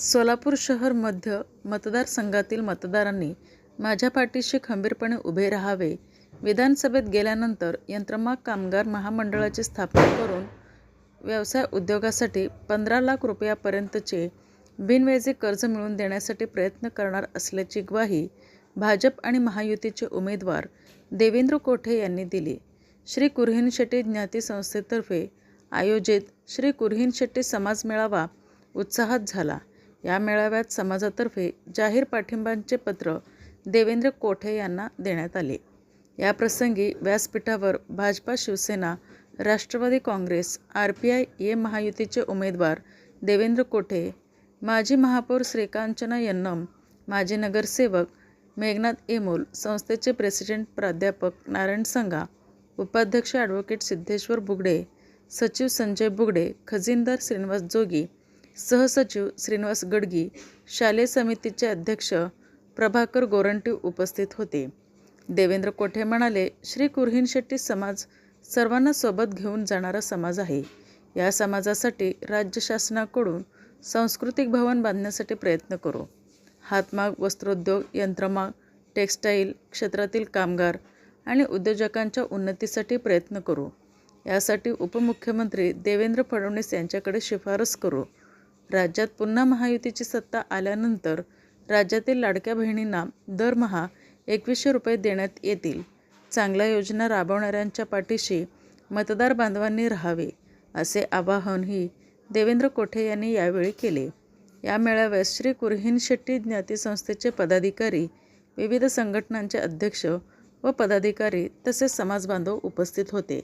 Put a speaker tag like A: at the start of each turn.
A: सोलापूर शहर मध्य मतदारसंघातील मतदारांनी माझ्या पाठीशी खंबीरपणे उभे राहावे विधानसभेत गेल्यानंतर यंत्रमाग कामगार महामंडळाची स्थापना करून व्यवसाय उद्योगासाठी पंधरा लाख रुपयापर्यंतचे बिनव्याजी कर्ज मिळवून देण्यासाठी प्रयत्न करणार असल्याची ग्वाही भाजप आणि महायुतीचे उमेदवार देवेंद्र कोठे यांनी दिली. श्री कुरहीन शेट्टी ज्ञाती संस्थेतर्फे आयोजित श्री कुरहीन शेट्टी समाज मेळावा उत्साहात झाला. या मेळाव्यात समाजातर्फे जाहीर पाठिंबांचे पत्र देवेंद्र कोठे यांना देण्यात आले. या प्रसंगी व्यासपीठावर Bhajpa Shivsena Rashtrawadi Congress R P I ये महायुतीचे उमेदवार देवेंद्र कोठे माजी महापौर श्रीकांचना यन्नम माजी नगरसेवक मेघनाथ एमोल संस्थेचे प्रेसिडेंट प्राध्यापक नारायण संगा उपाध्यक्ष ॲडव्होकेट सिद्धेश्वर बुगडे सचिव संजय बुगडे खजिनदार श्रीनिवास जोगी सहसचिव श्रीनिवास गडगी शालेय समितीचे अध्यक्ष प्रभाकर गोरंटी उपस्थित होते. देवेंद्र कोठे म्हणाले श्री कुर्हीन शेट्टी समाज सर्वांना सोबत घेऊन जाणारा समाज आहे. या समाजासाठी राज्य शासनाकडून सांस्कृतिक भवन बांधण्यासाठी प्रयत्न करू. हातमाग वस्त्रोद्योग यंत्रमाग टेक्स्टाईल क्षेत्रातील कामगार आणि उद्योजकांच्या उन्नतीसाठी प्रयत्न करू. यासाठी उपमुख्यमंत्री देवेंद्र फडणवीस यांच्याकडे शिफारस करू. राज्यात पुन्हा महायुतीची सत्ता आल्यानंतर राज्यातील लाडक्या बहिणींना दरमहा एकवीसशे रुपये देण्यात येतील. चांगल्या योजना राबवणाऱ्यांच्या पाठीशी मतदार बांधवांनी राहावे असे आवाहनही देवेंद्र कोठे यांनी यावेळी केले. या मेळाव्यात श्री कुरहीन शेट्टी ज्ञाती संस्थेचे पदाधिकारी विविध संघटनांचे अध्यक्ष व पदाधिकारी तसेच समाजबांधव उपस्थित होते.